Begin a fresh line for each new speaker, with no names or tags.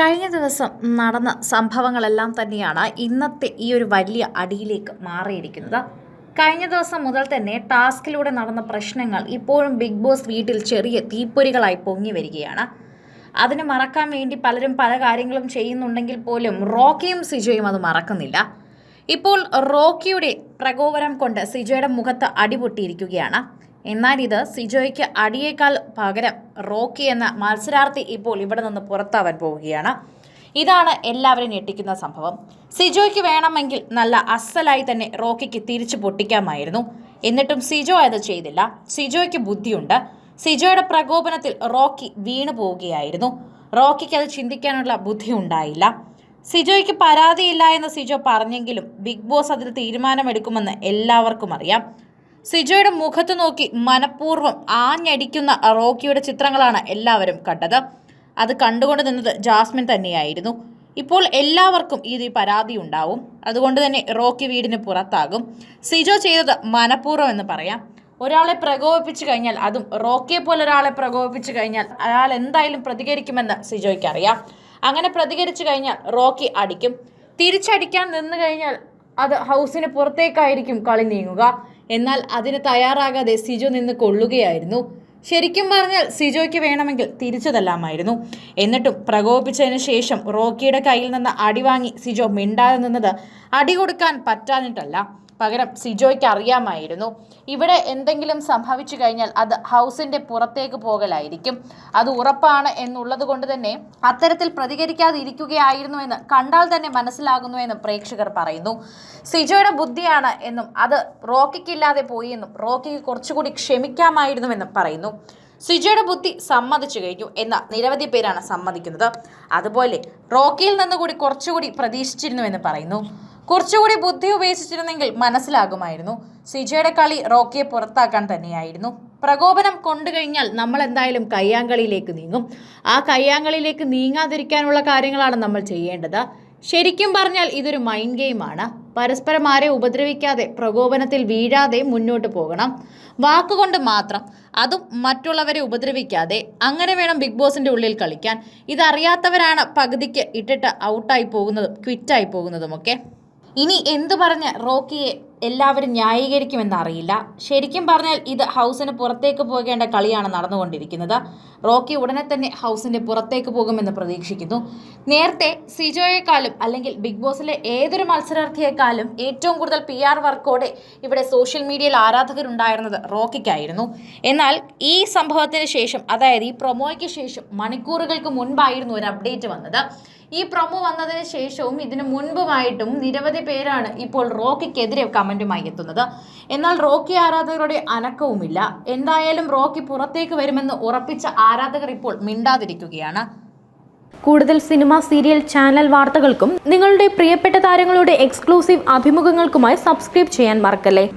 കഴിഞ്ഞ ദിവസം നടന്ന സംഭവങ്ങളെല്ലാം തന്നെയാണ് ഇന്നത്തെ ഈ ഒരു വലിയ അടിയിലേക്ക് മാറിയിരിക്കുന്നത്. കഴിഞ്ഞ ദിവസം മുതൽ തന്നെ ടാസ്കിലൂടെ നടന്ന പ്രശ്നങ്ങൾ ഇപ്പോഴും ബിഗ് ബോസ് വീട്ടിൽ ചെറിയ തീപ്പൊരികളായി പൊങ്ങി വരികയാണ്. അതിന് മറക്കാൻ വേണ്ടി പലരും പല കാര്യങ്ങളും ചെയ്യുന്നുണ്ടെങ്കിൽ പോലും റോക്കിയും സിജോയും അത് മറക്കുന്നില്ല. ഇപ്പോൾ റോക്കിയുടെ പ്രകോപനം കൊണ്ട് സിജോയുടെ മുഖത്ത് അടിപൊട്ടിയിരിക്കുകയാണ്. എന്നാൽ ഇത് സിജോയ്ക്ക് അടിയേക്കാൾ പകരം റോക്കി എന്ന മത്സരാർത്ഥി ഇപ്പോൾ ഇവിടെ നിന്ന് പുറത്താവാൻ പോവുകയാണ്. ഇതാണ് എല്ലാവരും ഞെട്ടിക്കുന്ന സംഭവം. സിജോയ്ക്ക് വേണമെങ്കിൽ നല്ല അസലായി തന്നെ റോക്കിക്ക് തിരിച്ചു പൊട്ടിക്കാമായിരുന്നു. എന്നിട്ടും സിജോ അത് ചെയ്തില്ല. സിജോയ്ക്ക് ബുദ്ധിയുണ്ട്. സിജോയുടെ പ്രകോപനത്തിൽ റോക്കി വീണു പോവുകയായിരുന്നു. റോക്കിക്ക് അത് ചിന്തിക്കാനുള്ള ബുദ്ധി ഉണ്ടായില്ല. സിജോയ്ക്ക് പരാതിയില്ല എന്ന് സിജോ പറഞ്ഞെങ്കിലും ബിഗ് ബോസ് അതിൽ തീരുമാനമെടുക്കുമെന്ന് എല്ലാവർക്കും അറിയാം. സിജോയുടെ മുഖത്ത് നോക്കി മനഃപൂർവം ആഞ്ഞടിക്കുന്ന റോക്കിയുടെ ചിത്രങ്ങളാണ് എല്ലാവരും കണ്ടത്. അത് കണ്ടുകൊണ്ട് നിന്നത് ജാസ്മിൻ തന്നെയായിരുന്നു. ഇപ്പോൾ എല്ലാവർക്കും ഇത് പരാതി ഉണ്ടാവും. അതുകൊണ്ട് തന്നെ റോക്കി വീടിന് പുറത്താകും. സിജോ ചെയ്തത് മനഃപൂർവം എന്ന് പറയാം. ഒരാളെ പ്രകോപിപ്പിച്ചു കഴിഞ്ഞാൽ അതും റോക്കിയെ പോലെ ഒരാളെ പ്രകോപിപ്പിച്ചു കഴിഞ്ഞാൽ അയാൾ എന്തായാലും പ്രതികരിക്കുമെന്ന് സിജോയ്ക്ക് അറിയാം അങ്ങനെ പ്രതികരിച്ചു കഴിഞ്ഞാൽ റോക്കി അടിക്കും. തിരിച്ചടിക്കാൻ നിന്നു കഴിഞ്ഞാൽ അത് ഹൗസിന് പുറത്തേക്കായിരിക്കും കളി നീങ്ങുക. എന്നാൽ അതിന് തയ്യാറാകാതെ സിജോ നിന്ന് കൊള്ളുകയായിരുന്നു. ശരിക്കും പറഞ്ഞാൽ സിജോയ്ക്ക് വേണമെങ്കിൽ തിരിച്ചു തല്ലാമായിരുന്നു എന്നിട്ടും പ്രകോപിച്ചതിന് ശേഷം റോക്കിയുടെ കയ്യിൽ നിന്ന് അടി വാങ്ങി സിജോ മിണ്ടാതെ നിന്നത് അടി കൊടുക്കാൻ പറ്റാഞ്ഞിട്ടല്ല. പകരം സിജോയ്ക്ക് അറിയാമായിരുന്നു ഇവിടെ എന്തെങ്കിലും സംഭവിച്ചു കഴിഞ്ഞാൽ അത് ഹൗസിന്റെ പുറത്തേക്ക് പോകലായിരിക്കും. അത് ഉറപ്പാണ് എന്നുള്ളത് കൊണ്ട് തന്നെ അത്തരത്തിൽ പ്രതികരിക്കാതിരിക്കുകയായിരുന്നു എന്ന് കണ്ടാൽ തന്നെ മനസ്സിലാകുന്നു എന്ന് പ്രേക്ഷകർ പറയുന്നു. സിജോയുടെ ബുദ്ധിയാണ് എന്നും അത് റോക്കിക്കില്ലാതെ പോയി എന്നും റോക്കിക്ക് കുറച്ചുകൂടി ക്ഷമിക്കാമായിരുന്നു എന്നും പറയുന്നു. സിജോയുടെ ബുദ്ധി സമ്മതിച്ചു കഴിഞ്ഞു എന്ന നിരവധി പേരാണ് സമ്മതിക്കുന്നത്. അതുപോലെ റോക്കിയിൽ നിന്ന് കൂടി കുറച്ചുകൂടി പ്രതീക്ഷിച്ചിരുന്നുവെന്ന് പറയുന്നു. കുറച്ചുകൂടി ബുദ്ധി ഉപയോഗിച്ചിരുന്നെങ്കിൽ മനസ്സിലാകുമായിരുന്നു. സിജയുടെ കളി റോക്കിയെ പുറത്താക്കാൻ തന്നെയായിരുന്നു. പ്രകോപനം കൊണ്ടു കഴിഞ്ഞാൽ നമ്മൾ എന്തായാലും കയ്യാങ്കളിയിലേക്ക് നീങ്ങും. ആ കയ്യാങ്കളിയിലേക്ക് നീങ്ങാതിരിക്കാനുള്ള കാര്യങ്ങളാണ് നമ്മൾ ചെയ്യേണ്ടത്. ശരിക്കും പറഞ്ഞാൽ ഇതൊരു മൈൻഡ് ഗെയിമാണ് പരസ്പരം ആരെ ഉപദ്രവിക്കാതെ പ്രകോപനത്തിൽ വീഴാതെ മുന്നോട്ട് പോകണം. വാക്കുകൊണ്ട് മാത്രം അതും മറ്റുള്ളവരെ ഉപദ്രവിക്കാതെ അങ്ങനെ വേണം ബിഗ് ബോസിന്റെ ഉള്ളിൽ കളിക്കാൻ. ഇതറിയാത്തവരാണ് പകുതിക്ക് ഇട്ടിട്ട് ഔട്ടായി പോകുന്നതും ക്വിറ്റായി പോകുന്നതുമൊക്കെ. ഇനി എന്തു പറഞ്ഞ് റോക്കിയെ എല്ലാവരും ന്യായീകരിക്കുമെന്ന് അറിയില്ല ശരിക്കും പറഞ്ഞാൽ ഇത് ഹൗസിന് പുറത്തേക്ക് പോകേണ്ട കളിയാണ് നടന്നുകൊണ്ടിരിക്കുന്നത്. റോക്കി ഉടനെ തന്നെ ഹൗസിന്റെ പുറത്തേക്ക് പോകുമെന്ന് പ്രതീക്ഷിക്കുന്നു. നേരത്തെ സിജോയെക്കാളും അല്ലെങ്കിൽ ബിഗ് ബോസിലെ ഏതൊരു മത്സരാർത്ഥിയെക്കാളും ഏറ്റവും കൂടുതൽ പി ആർ വർക്കോടെ ഇവിടെ സോഷ്യൽ മീഡിയയിൽ ആരാധകരുണ്ടായിരുന്നത് റോക്കിക്കായിരുന്നു. എന്നാൽ ഈ സംഭവത്തിന് ശേഷം അതായത് ഈ പ്രൊമോയ്ക്ക് ശേഷം മണിക്കൂറുകൾക്ക് മുൻപായിരുന്നു ഒരു അപ്ഡേറ്റ് വന്നത്. ഈ പ്രൊമോ വന്നതിന് ശേഷവും ഇതിനു മുൻപുമായിട്ടും നിരവധി പേരാണ് ഇപ്പോൾ റോക്കിക്കെതിരെ കമന്റുമായി എത്തുന്നത്. എന്നാൽ റോക്കി ആരാധകരുടെ അനക്കവുമില്ല. എന്തായാലും റോക്കി പുറത്തേക്ക് വരുമെന്ന് ഉറപ്പിച്ച ആരാധകർ ഇപ്പോൾ മിണ്ടാതിരിക്കുകയാണ്.
കൂടുതൽ സിനിമ സീരിയൽ ചാനൽ വാർത്തകൾക്കും നിങ്ങളുടെ പ്രിയപ്പെട്ട താരങ്ങളുടെ എക്സ്ക്ലൂസീവ് അഭിമുഖങ്ങൾക്കുമായി സബ്സ്ക്രൈബ് ചെയ്യാൻ മറക്കല്ലേ?